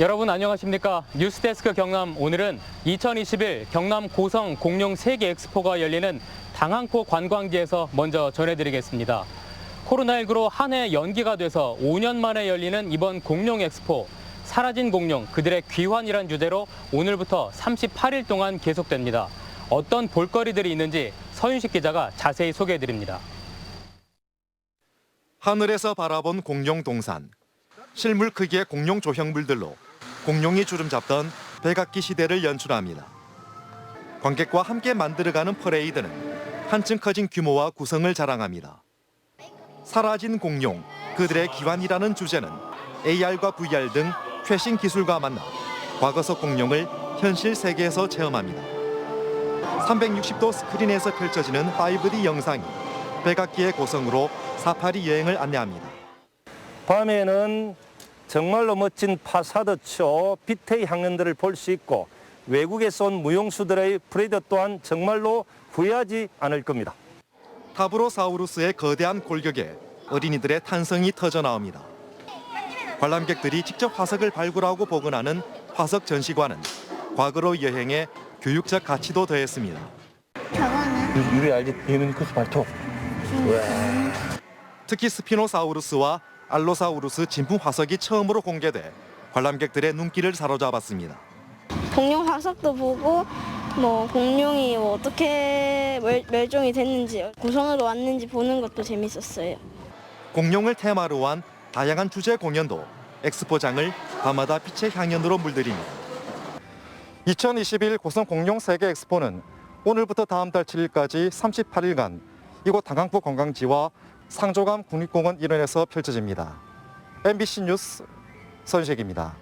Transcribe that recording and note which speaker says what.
Speaker 1: 여러분 안녕하십니까 뉴스데스크 경남 오늘은 2021 경남 고성 공룡 세계 엑스포가 열리는 당항포 관광지에서 먼저 전해드리겠습니다. 코로나19로 한 해 연기가 돼서 5년 만에 열리는 이번 공룡 엑스포 사라진 공룡 그들의 귀환이란 주제로 오늘부터 38일 동안 계속됩니다. 어떤 볼거리들이 있는지 서윤식 기자가 자세히 소개해드립니다.
Speaker 2: 하늘에서 바라본 공룡 동산. 실물 크기의 공룡 조형물들로 공룡이 주름 잡던 백악기 시대를 연출합니다. 관객과 함께 만들어가는 퍼레이드는 한층 커진 규모와 구성을 자랑합니다. 사라진 공룡, 그들의 기환이라는 주제는 AR과 VR 등 최신 기술과 만나 과거 속 공룡을 현실 세계에서 체험합니다. 360도 스크린에서 펼쳐지는 5D 영상이 백악기의 고성으로 사파리 여행을 안내합니다.
Speaker 3: 밤에는 정말로 멋진 파사드초, 빛의 향연들을 볼 수 있고 외국에서 온 무용수들의 프레이드 또한 정말로 후회하지 않을 겁니다.
Speaker 2: 타브로사우루스의 거대한 골격에 어린이들의 탄성이 터져 나옵니다. 관람객들이 직접 화석을 발굴하고 복원하는 화석 전시관은 과거로 여행에 교육적 가치도 더했습니다.
Speaker 4: 저거는
Speaker 3: 유리 알지? 유니쿠스 발톱.
Speaker 2: 특히 스피노사우루스와 알로사우루스 진품 화석이 처음으로 공개돼 관람객들의 눈길을 사로잡았습니다.
Speaker 4: 공룡 화석도 보고 뭐 공룡이 뭐 어떻게 멸, 멸종이 됐는지 고성으로 왔는지 보는 것도 재밌었어요.
Speaker 2: 공룡을 테마로 한 다양한 주제 공연도 엑스포장을 밤마다 빛의 향연으로 물들입니다. 2021 고성 공룡 세계 엑스포는 오늘부터 다음 달 7일까지 38일간 이곳 당강포 관광지와 상조감 국립공원 일원에서 펼쳐집니다. MBC 뉴스 선식입니다.